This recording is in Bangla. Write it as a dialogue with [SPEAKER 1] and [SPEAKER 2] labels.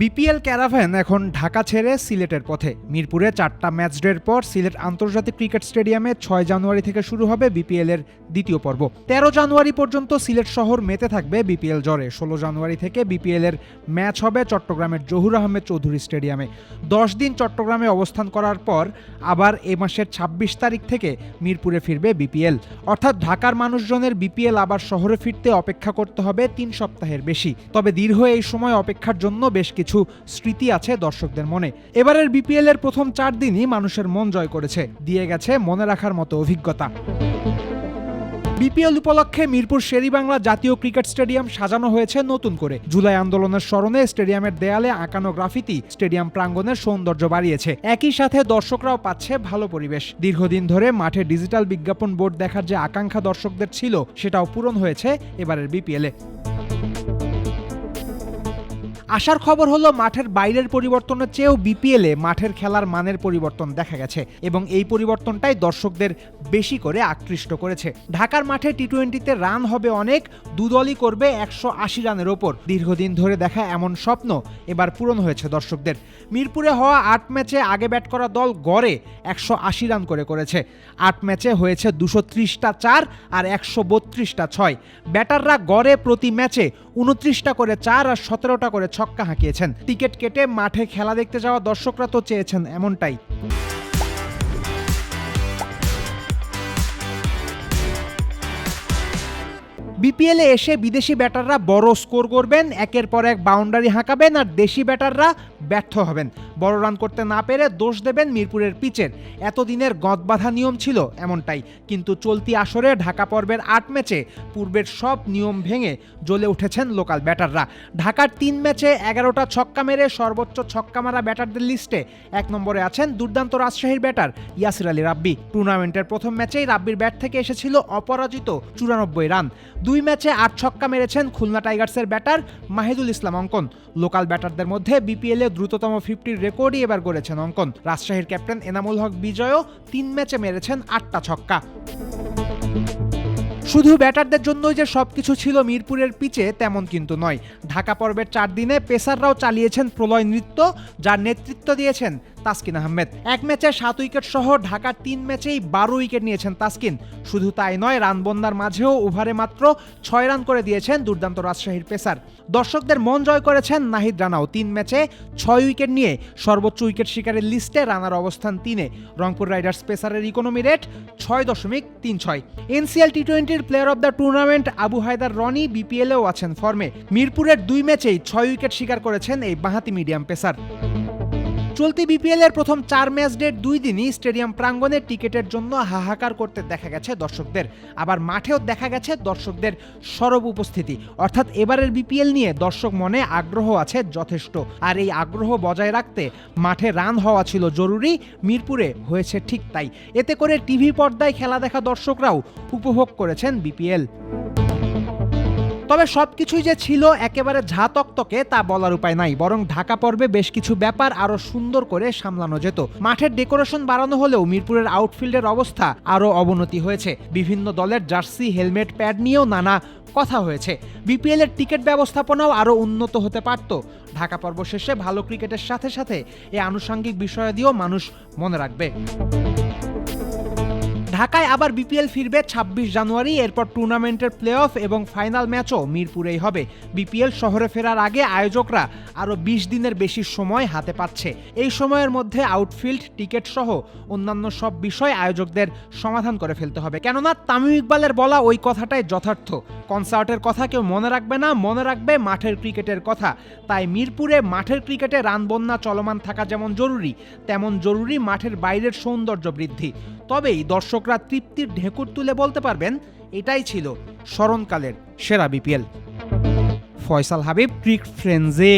[SPEAKER 1] বিপিএল ক্যারাভ্যান এখন ঢাকা ছেড়ে সিলেটের পথে। মিরপুরে চারটা ম্যাচ ডের পর সিলেট আন্তর্জাতিক ক্রিকেট স্টেডিয়ামে ছয় জানুয়ারি থেকে শুরু হবে বিপিএল এর দ্বিতীয় পর্ব। তেরো জানুয়ারি পর্যন্ত সিলেট শহর মেতে থাকবে বিপিএল জ্বরে। ষোলো জানুয়ারি থেকে বিপিএল এর ম্যাচ হবে চট্টগ্রামের জহুর আহমেদ চৌধুরী স্টেডিয়ামে। দশ দিন চট্টগ্রামে অবস্থান করার পর আবার এ মাসের ছাব্বিশ তারিখ থেকে মিরপুরে ফিরবে বিপিএল। অর্থাৎ ঢাকার মানুষজনের বিপিএল আবার শহরে ফিরতে অপেক্ষা করতে হবে তিন সপ্তাহের বেশি। তবে দীর্ঘ এই সময় অপেক্ষার জন্য বেশ কিছু স্মৃতি আছে দর্শকদের মনে। এবারের বিপিএল এর প্রথম চার দিনই মানুষের মন জয় করেছে। দিয়ে গেছে মনে রাখার মতো অভিজ্ঞতা। বিপিএল উপলক্ষে মিরপুর শেরি বাংলা জাতীয় ক্রিকেট স্টেডিয়াম সাজানো হয়েছে নতুন করে। জুলাই আন্দোলনের স্মরণে স্টেডিয়ামের দেয়ালে আঁকানো গ্রাফিতি স্টেডিয়াম প্রাঙ্গণের সৌন্দর্য বাড়িয়েছে। একই সাথে দর্শকরাও পাচ্ছে ভালো পরিবেশ। দীর্ঘদিন ধরে মাঠে ডিজিটাল বিজ্ঞাপন বোর্ড দেখার যে আকাঙ্ক্ষা দর্শকদের ছিল, সেটাও পূরণ হয়েছে এবারের বিপিএলে। আসার খবর হলো, মাঠের বাইরের পরিবর্তনের চেয়েও বিপিএলে মাঠের খেলার মানের পরিবর্তন দেখা গেছে এবং এই পরিবর্তনটাই দর্শকদের বেশি করে আকৃষ্ট করেছে। ঢাকার মাঠে টি টোয়েন্টিতে রান হবে অনেক দুদলই করবে একশো আশি রানের ওপর। দীর্ঘদিন ধরে দেখা এমন স্বপ্ন এবার পূরণ হয়েছে দর্শকদের। মিরপুরে হওয়া আট ম্যাচে আগে ব্যাট করা দল গড়ে একশো আশি রান করে করেছে। আট ম্যাচে হয়েছে দুশো ত্রিশটা চার আর একশো বত্রিশটা ছয়। ব্যাটাররা গড়ে প্রতি ম্যাচে উনত্রিশটা করে চার আর সতেরোটা করে ছক্কা হাঁকিয়েছেন। টিকিট কেটে মাঠে খেলা দেখতে যাওয়া দর্শকরা তো চেয়েছেন এমনটাই। বিপিএলে এসে বিদেশি ব্যাটাররা বড় স্কোর করবেন, একের পর এক বাউন্ডারি হাঁকাবেন আর দেশি ব্যাটাররা ব্যর্থ হবেন। বড় রান করতে না পেরে দোষ দেবেন মিরপুরের পিচের। এতদিনের গদবাধা নিয়ম ছিল এমনটাই, কিন্তু চলতি আসরে ঢাকা পর্বের আট ম্যাচে পূর্বের সব নিয়ম ভেঙে জ্বলে উঠেছেন লোকাল ব্যাটাররা। ঢাকার তিন ম্যাচে এগারোটা ছক্কা মেরে সর্বোচ্চ ছক্কা মারা ব্যাটারদের লিস্টে এক নম্বরে আছেন দুর্দান্ত রাজশাহীর ব্যাটার ইয়াসির আলী রাব্বি। টুর্নামেন্টের প্রথম ম্যাচেই রাব্বির ব্যাট থেকে এসেছিল অপরাজিত চুরানব্বই রান। দুই ম্যাচে আট ছক্কা মেরেছেন খুলনা টাইগার্সের ব্যাটার মাহিদুল ইসলাম অঙ্কন। লোকাল ব্যাটারদের মধ্যে বিপিএল দ্রুততম ফিফটির রেকর্ডই এবার গড়েছেন অঙ্কন। রাজশাহীর ক্যাপ্টেন এনামুল হক বিজয়ও তিন ম্যাচে মেরেছেন আটটা ছক্কা। শুধু ব্যাটারদের জন্যই যে সব কিছু ছিল মিরপুরের পিচে তেমন কিন্তু নয়। ঢাকা পর্বের চার দিনে পেসাররাও চালিয়েছেন প্রলয় নৃত্য, যার নেতৃত্ব দিয়েছেন তাসকিন আহমেদ। এক ম্যাচে সাত উইকেট সহ ঢাকার তিন ম্যাচেই বারো উইকেট নিয়েছেন তাসকিন। শুধু তাই নয়, রান বন্যার মাঝেও ওভারে মাত্র ছয় রান করে দিয়েছেন দুর্দান্ত রাজশাহীর পেসার। দর্শকদের মন জয় করেছেন নাহিদ রানাও। তিন ম্যাচে ছয় উইকেট নিয়ে সর্বোচ্চ উইকেট শিকারের লিস্টে রানার অবস্থান তিনে। রংপুর রাইডার্স পেসারের ইকোনমি রেট ছয় দশমিক তিন ছয়। এনসিএল টি টোয়েন্টির player of the tournament Abu Haider Rony বিপিএলেও আছেন ফর্মে। মিরপুরের দুই ম্যাচেই ছয় উইকেট শিকার করেছেন এই বাঁহাতি মিডিয়াম পেসার। চলতি বিপিএল এর প্রথম চার ম্যাচ ডেট দুই দিনই স্টেডিয়াম প্রাঙ্গণে টিকেটের জন্য হাহাকার করতে দেখা গেছে দর্শকদের। আবার মাঠেও দেখা গেছে দর্শকদের সরব উপস্থিতি। অর্থাৎ এবারের বিপিএল নিয়ে দর্শক মনে আগ্রহ আছে যথেষ্ট। আর এই আগ্রহ বজায় রাখতে মাঠে রান হওয়া ছিল জরুরি, মিরপুরে হয়েছে ঠিক তাই। এতে করে টিভি পর্দায় খেলা দেখা দর্শকরাও উপভোগ করেছেন বিপিএল তবে সব কিছুই যে ছিল একেবারে ঝাতকতকে তা বলার উপায় নাই, বরং ঢাকা পর্বে বেশ কিছু ব্যাপার আরও সুন্দর করে সামলানো যেত। মাঠের ডেকোরেশন বাড়ানো হলেও মিরপুরের আউটফিল্ডের অবস্থা আরও অবনতি হয়েছে। বিভিন্ন দলের জার্সি, হেলমেট, প্যাড নিয়েও নানা কথা হয়েছে। বিপিএল এর টিকিট ব্যবস্থাপনাও আরও উন্নত হতে পারত। ঢাকা পর্ব শেষে ভালো ক্রিকেটের সাথে সাথে এই আনুষঙ্গিক বিষয়াদিও মানুষ মনে রাখবে। ঢাকায় আবার বিপিএল ফিরবে ছাব্বিশ জানুয়ারি, এরপর টুর্নামেন্টের প্লে অফ এবং ফাইনাল ম্যাচও মিরপুরেই হবে। বিপিএল শহরে ফেরার আগে আয়োজকরা আরও বিশ দিনের বেশি সময় হাতে পাচ্ছে। এই সময়ের মধ্যে আউটফিল্ড, টিকিট সহ অন্যান্য সব বিষয় আয়োজকদের সমাধান করে ফেলতে হবে। কেননা তামিম ইকবালের বলা ওই কথাটাই যথার্থ। কনসার্টের কথা কেউ মনে রাখবে না, মনে রাখবে মাঠের ক্রিকেটের কথা। তাই মিরপুরে মাঠের ক্রিকেটে রান বন্যা চলমান থাকা যেমন জরুরি, তেমন জরুরি মাঠের বাইরের সৌন্দর্য বৃদ্ধি। তবেই দর্শকরা তৃপ্তির ঢেকুর তুলে বলতে পারবেন, এটাই ছিল স্মরণকালের সেরা বিপিএল। ফয়সাল হাবিব, ক্রিক ফ্রেন্ডসে